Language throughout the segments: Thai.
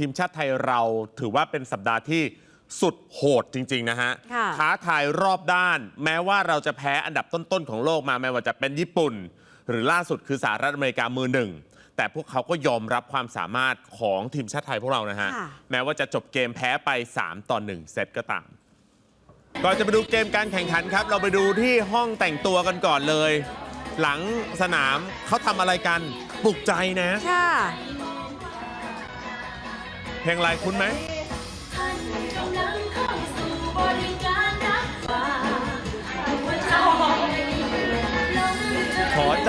ทีมชาติไทยเราถือว่าเป็นสัปดาห์ที่สุดโหดจริง ๆ นะฮะค่ะ ท้าทายรอบด้าน แม้ว่าเราจะแพ้อันดับต้น ๆ ของโลกมาแม้ว่าจะเป็นญี่ปุ่น หรือล่าสุดคือสหรัฐอเมริกามือหนึ่ง แต่พวกเขาก็ยอมรับความสามารถของทีมชาติไทยพวกเรานะฮะ ค่ะ แม้ว่าจะจบเกมแพ้ไป 3 ต่อ 1 เซตก็ตาม ก่อนจะไปดูเกมการแข่งขันครับ เราไปดูที่ห้องแต่งตัวกันก่อนเลย หลังสนามเขาทำอะไรกันปลุกใจนะ ค่ะ เพลงอะไรคุ้นไหม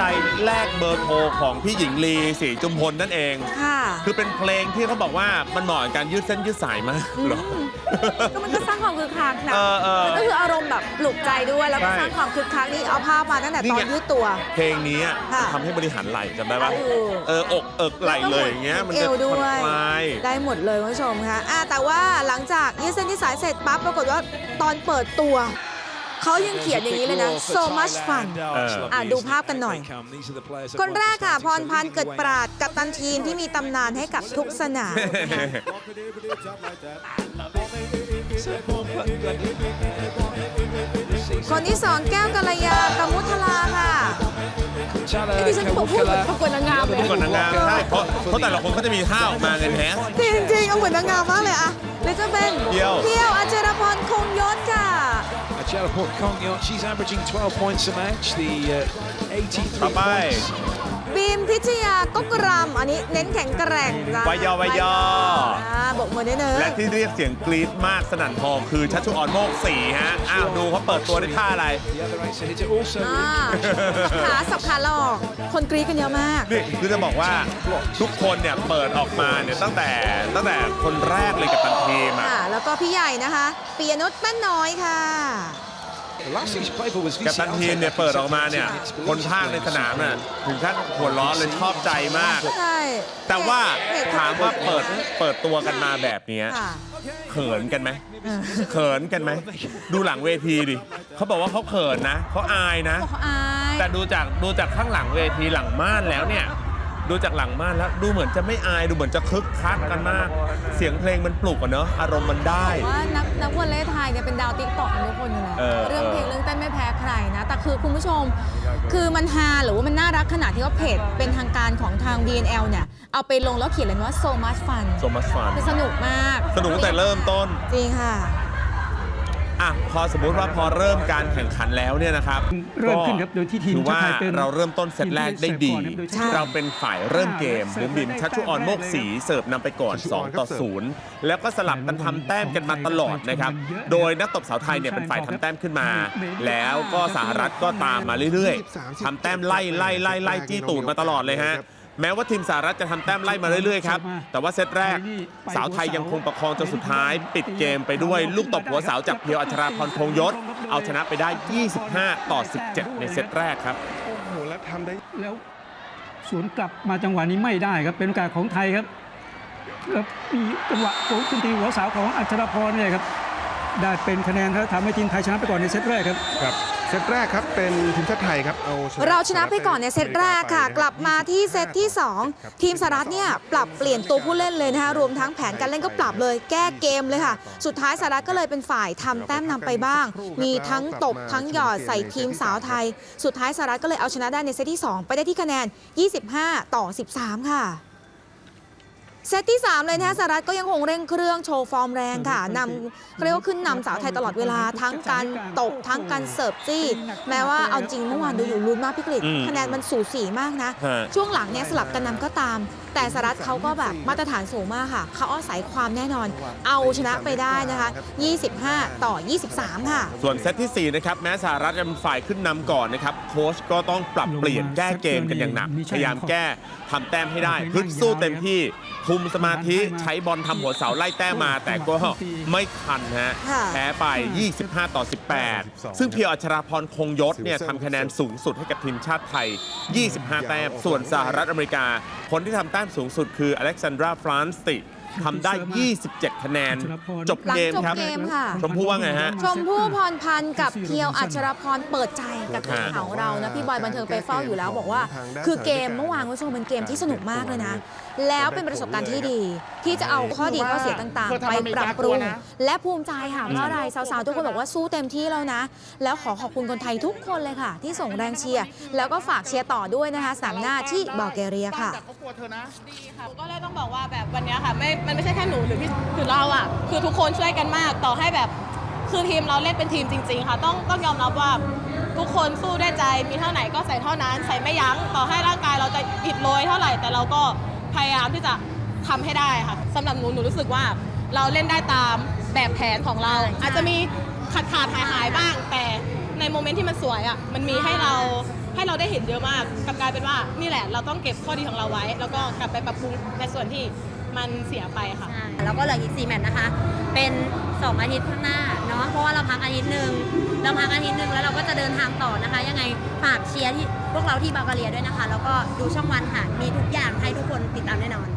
ใจแลกเบอร์โทรของพี่หญิงลีศรีจุมพลนั่นเอง ค่ะคือเป็นเพลงที่เขาบอกว่ามันเหมาะกับการยืดเส้นยืดสายมากเหรอก็มันก็สร้างความคึกคักนะเออเออมันก็คืออารมณ์แบบปลุกใจด้วยแล้วก็ใช่สร้างความคึกคักนี่เอาภาพมาตั้งแต่นี่ตอไง นยืดตัว เพลงนี้อะค่ะจะทำให้บริหารไหล่จำได้ปะเออ เอออกเอิกไหล่เลยอย่างเงี้ยมันเอจะวด้ผ่อวนย คลาย ได้หมดเลยคุณผู้ชมคะอะแต่ว่าหลังจากยืดเส้นยืดสายเสร็จปั๊บปรากฏว่าตอนเปิดตัว เขายังเขียนอย่างนี้เลยนะ so much fun เอออะดูภาพกันหน่อยคนแรกค่ะพรพันธ์เกิดปราดกับตันทีมที่มีตำนานให้กับทุกสนามคนที่สองแก้วกัลยากมุทลาค่ะ นี่ดิฉันบอกพูดเหมือนประกวดนางงามเลยพูดก่อนนางงามใช่เพราะเพราะแต่ละคนเขาจะมีท่าออกมาเงินแฮสจริงจริงๆเอาเหมือนนางงามมากเลยอะหรือจะเป็นเพียวเพี Ajalaport Kongyot, she's averaging 12 points a match. The uh, 83ต่อไป points. บีมพิชยากกรำอันนี้เน้นแข็งแกร่งจ้ะวายอวายอ อ่าบอกมือได้เนอะและที่เรียกเสียงกรี๊ดมากสนั่นทองคือชัชชุออนโมกสีฮะ อ้าว ดูเขาเปิดตัวด้วยท่าอะไร The other racer hitter also อ่า สับขาสับขาหลอก คนกรี๊ดกันเยอะมาก นี่คือจะบอกว่าทุกคนเนี่ยเปิดออกมาเนี่ยตั้งแต่ตั้งแต่คนแรกเลยกับตันทีมอะ ค่ะ แล้วก็พี่ใหญ่นะคะปียนุชแป้นน้อยค่ะ กับตัน VCL ทีมเนี่ยเปิดออกมาเนี่ยคนภาคในสนามน่ะถึงขั้นหัวล้อเลยชอบใจมาก ใช่แต่ว่าเหตุผลถามว่าเปิดเปิดตัวกันมาแบบเนี้ยค่ะเขินกันไหมเออเขินกันไหมดูหลังเวทีดิเขาบอกว่าเขาเขินนะเขาอายนะบอกเขาอาย แต่ดูจากดูจากข้างหลังเวทีหลังม่านแล้วเนี่ย ดูจากหลังม่านแล้วดูเหมือนจะไม่อายดูเหมือนจะคึกคักกันมาก เสียงเพลงมันปลุกอะเนอะอารมณ์มันได้ ว่านักนักวอลเลย์ไทยเนี่ยเป็นดาวติ๊กต็อกกันทุกคนอยู่แล้วเออเรื่องเพลงเออเรื่องเต้นไม่แพ้ใครนะ แต่คือคุณผู้ชม คือมันฮาหรือว่ามันน่ารักขนาดที่ว่าเพจเป็นทางการของทาง BNL เนี่ย เอาไปลงแล้วเขียนเลยว่า so much fun โซมัสฟันคือสนุกมากสนุกตั้งแต่เริ่มต้น จริงค่ะ อะพอสมมุติว่าพอเริ่มการแข่งขันแล้วเนี่ยนะครับเริ่มขึ้นครับโดยที่ทีมถือว่าชาติไทยเป็นเราเริ่มต้นเซตแรกได้ดี ทีมที่เสิร์ฟก่อนครับโดยใช้เราเป็นฝ่ายเริ่มเกมเสิร์บุฟมบิมได้ชัชชุออนโมกสีเสิร์ฟนำไปก่อนชัชชุออน2ต่อครับเสิร์ฟ0แล้วก็สลับกันทำแต้มกันมาตลอดนะครับ โดยนักตบสาวไทยเนี่ยเป็นฝ่ายทำแต้มขึ้นมา แล้วก็สหรัฐก็ตามมาเรื่อยๆทำแต้มไล่ไล่ไล่ไล่จี้ตูดมาตลอดเลยฮะ แม้ว่าทีมสหรัฐจะทำแต้มไล่มาเรื่อยๆครับ แต่ว่าเซตแรก สาวไทยยังคงประคองจนสุดท้าย ปิดเกมไปด้วยลูกตบหัวเสาจากเพียวอัชราพรคงยศ เอาชนะไปได้ 25 ต่อ 17 ในเซตแรกครับ โอ้โหแล้วทำได้แล้วสวนกลับมาจังหวะนี้ไม่ได้ครับ เป็นโอกาสของไทยครับแล้วมีจังหวะโอ้ขึ้นตีหัวเสาวของอัชรพรเนี่ยครับได้เป็นคะแนนครับทำให้ทีมไทยชนะไปก่อนในเซตแรกครับ ครับ เซตแรกครับเป็นทีมชาติไทยครับเอาชนะเราชนะไปก่อนในเซตแรกค่ะไปนกลับมาที่เซตที่ครับ2ทีมสหรัฐเนี่ยปรับเปลี่ยนตัวผู้เล่นเลยนะคะรวมทั้งแผนการเล่นก็ปรับเลยแก้เกมเลยค่ะ สุดท้ายสหรัฐก็เลยเป็นฝ่ายทำแต้มนำไปบ้าง มีทั้งตบทั้งหยอดใส่ทีมสาวไทย สุดท้ายสหรัฐก็เลยเอาชนะได้ในเซตที่ 2 ไปได้ที่คะแนน 25 ต่อ 13 ค่ะ เซตที่ 3 เลยนะคะสหรัฐก็ยังคงเร่งเครื่องโชว์ฟอร์มแรงค่ะนำเรียกว่าขึ้นนำสาวไทยตลอดเวลาทั้งการตบทั้งการเสิร์ฟจี้ แม้ว่าเอาจริงเมื่อวานดูอยู่ลุ้นมากพี่กฤษอืมคะแนนมันสูสีมากนะฮะช่วงหลังเนี่ยสลับกันนำก็ตาม แต่สหรัฐเขาก็แบบมาตรฐานสูงมากค่ะ เขาอาศัยความแน่นอน เอาชนะไปได้นะคะ 25 ต่อ 23 ค่ะ ส่วนเซตที่ 4 นะครับ แม้สหรัฐจะเป็นฝ่ายขึ้นนำก่อนนะครับ โค้ชก็ต้องปรับเปลี่ยนแก้เกมกันอย่างหนัก พยายามแก้ทำแต้มให้ได้ฮึดสู้เต็มที่คุมสมาธิใช้บอลทำหัวเสาไล่แต้มมา แต่ก็ไม่ทันฮะค่ะ แพ้ไป 25 ต่อ 18 ซึ่งเพียวอัชราพรคงยศเนี่ยทำคะแนนสูงสุดให้กับทีมชาติไทย 25 แต้มส่วนสหรัฐอเมริกาคนที่ทำแต้มสูงสุดคืออเล็กซานดราฟรานสติทำได้ 27 คะแนน จบหลังเกมจบครับเกมค่ะ ชมพู่ว่าไงฮะ ชมพู่พรพันธ์กับเพียวอัชรพรเปิดใจกับทีมข่าวของเรานะ พี่บอยบันเทิงไปเฝ้าอยู่แล้วบอกว่า คือเกมเมื่อวานคุณผู้ชมเป็นเกมที่สนุกมากเลยนะ แล้วเป็นประสบการณ์ที่ดี ที่จะเอาข้อดีข้อเสียต่างๆ ไปปรับปรุง และภูมิใจค่ะเพราะอะไรสาวๆ ทุกคนบอกว่าสู้เต็มที่แล้วนะ แล้วขอขอบคุณคนไทยทุกคนเลยค่ะ ที่ส่งแรงเชียร์แล้วก็ฝากเชียร์ต่อด้วยนะคะสนามหน้าที่บัลแกเรียค่ะ ดีค่ะก็เลยต้องบอกว่าแบบวันเนี้ยค่ะไม่ มันไม่ใช่แค่หนูหรือพี่คือเราอะ คือทุกคนช่วยกันมาก ต่อให้แบบ คือทีมเราเล่นเป็นทีมจริง ๆ ค่ะ ต้องต้องยอมรับว่าทุกคนสู้ด้วยใจ มีเท่าไหนก็ใส่เท่านั้น ใส่ไม่ยั้ง ต่อให้ร่างกายเราจะอิดโรยเท่าไหร่ แต่เราก็พยายามที่จะทำให้ได้ค่ะสำหรับหนูหนูรู้สึกว่าเราเล่นได้ตามแบบแผนของเรา อาจจะมีขาดขาดหายหายๆบ้าง แต่ในโมเมนต์ที่มันสวยอะ มันมีให้เรา ให้เราได้เห็นเยอะมากกลับกลายเป็นว่านี่แหละ เราต้องเก็บข้อดีของเราไว้ แล้วก็กลับไปปรับปรุงในส่วนที่มันเสียไปค่ะ ใช่แล้วก็เหลืออีก4แมตช์นะคะ เป็น 2 อาทิตย์ข้างหน้าเนาะ เพราะว่าเราพักอาทิตย์หนึ่งเราพักอาทิตย์หนึ่งแล้วเราก็จะเดินทางต่อนะคะ ยังไงฝากเชียร์ที่พวกเราที่บาการียด้วยนะคะ แล้วก็ดูช่องวันค่ะ มีทุกอย่างให้ทุกคนติดตามแน่นอน